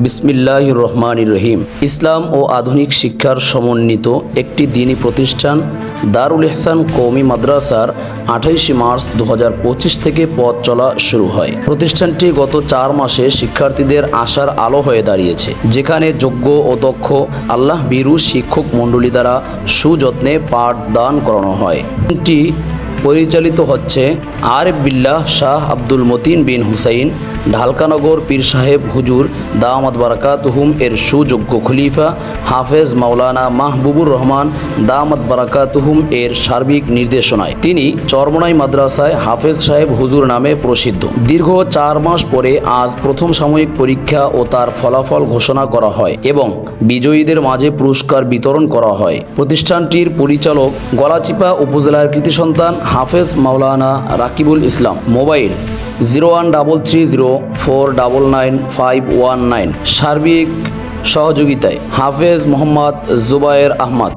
বিসমিল্লাহ রহমান রহিম ইসলাম ও আধুনিক শিক্ষার সমন্বিত একটি দিনী প্রতিষ্ঠান দারুল ইহসান কৌমি মাদ্রাসার আঠাইশে মার্চ দু হাজার পঁচিশ থেকে পথ চলা শুরু হয়। প্রতিষ্ঠানটি গত চার মাসে শিক্ষার্থীদের আশার আলো হয়ে দাঁড়িয়েছে, যেখানে যোগ্য ও দক্ষ আল্লাহ বীরু শিক্ষক মণ্ডলী দ্বারা সুযত্নে পাঠদান করানো হয়। পরিচালিত হচ্ছে আরেফ বিল্লাহ শাহ আব্দুল মতিন বিন হুসাইন ঢালকানগর পীর সাহেব হুজুর দামাদ বারাকাতুহুম এর সুযোগ্য খলিফা হাফেজ মাওলানা মাহবুবুর রহমান দামাদ বারাকাতুহুম এর সার্বিক নির্দেশনায়। তিনি চরমনাই মাদ্রাসায় হাফেজ সাহেব হুজুর নামে প্রসিদ্ধ। দীর্ঘ চার মাস পরে আজ প্রথম সাময়িক পরীক্ষা ও তার ফলাফল ঘোষণা করা হয় এবং বিজয়ীদের মাঝে পুরস্কার বিতরণ করা হয়। প্রতিষ্ঠানটির পরিচালক গলাচিপা উপজেলার কৃতি সন্তান হাফেজ মাওলানা Rakibul Islam. Mobile zero one double three zero four double nine five one nine সার্বিক সহযোগিতায় হাফেজ মোহাম্মদ জুবায়ের আহমদ।